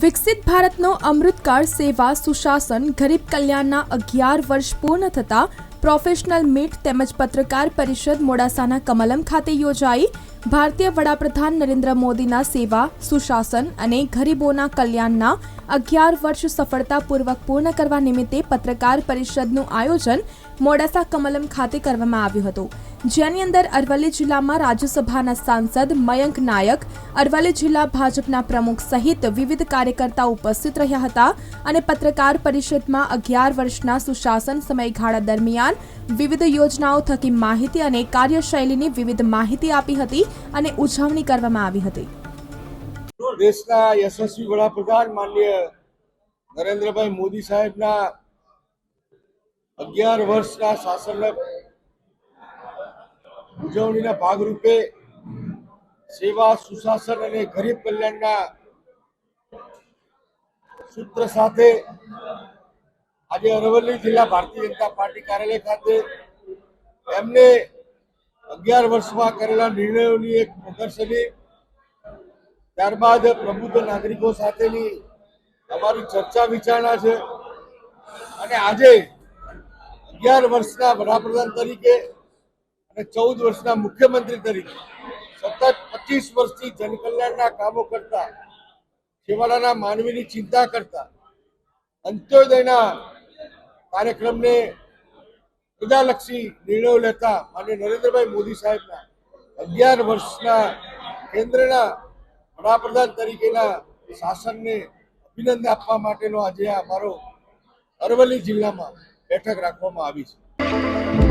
વિકસિત ભારતનો અમૃતકાળ સેવા સુશાસન, ગરીબ કલ્યાણના અગિયાર વર્ષ પૂર્ણ થતા પ્રોફેશનલ મીટ તેમજ પત્રકાર પરિષદ મોડાસાના કમલમ ખાતે યોજાઈ. ભારતીય વડાપ્રધાન નરેન્દ્ર મોદીના સેવા, સુશાસન અને ગરીબોના કલ્યાણના અગિયાર વર્ષ સફળતાપૂર્વક પૂર્ણ કરવા નિમિત્તે પત્રકાર પરિષદનું આયોજન મોડાસા કમલમ ખાતે કરવામાં આવ્યું હતું. જેની અંદર અરવલ્લી જિલ્લામાં રાજ્યસભાના સાંસદ મયંક નાયક, અરવલ્લી જિલ્લા ભાજપના પ્રમુખ સહિત વિવિધ કાર્યકર્તાઓ ઉપસ્થિત રહ્યા હતા અને પત્રકાર પરિષદમાં અગિયાર વર્ષના સુશાસન સમયગાળા દરમિયાન વિવિધ યોજનાઓ થકી માહિતી અને કાર્યશૈલીની વિવિધ માહિતી આપી હતી અને ઉજવણી કરવામાં આવી હતી. દેશના યશસ્વી વડાપ્રધાન માનનીય નરેન્દ્રભાઈ મોદી સાહેબના અગિયાર વર્ષના શાસનના ઉજવણીના ભાગરૂપે સેવા, સુશાસન અને ગરીબ કલ્યાણના સૂત્ર સાથે આજે અરવલ્લી જિલ્લા ભારતીય જનતા પાર્ટી કાર્યાલય ખાતે એમને અગિયાર વર્ષમાં કરેલા નિર્ણયોની એક પ્રદર્શની, ત્યારબાદ પ્રબુદ્ધ નાગરિકો સાથેની અમારી ચર્ચા વિચારણા છે. અને આજે અગિયાર વર્ષના વડાપ્રધાન તરીકે અને ચૌદ વર્ષના મુખ્યમંત્રી તરીકે સતત પચીસ વર્ષથી જનકલ્યાણના કામો કરતા, છેવાડાના માનવીની ચિંતા કરતા, અંત્યોદયના કાર્યક્રમને પ્રજાલક્ષી નિર્ણયો લેતા માન્ય નરેન્દ્રભાઈ મોદી સાહેબના અગિયાર વર્ષના કેન્દ્રના વડાપ્રધાન તરીકેના શાસનને અભિનંદન આપવા માટેનો આજે અમારો અરવલ્લી જિલ્લામાં બેઠક રાખવામાં આવી છે.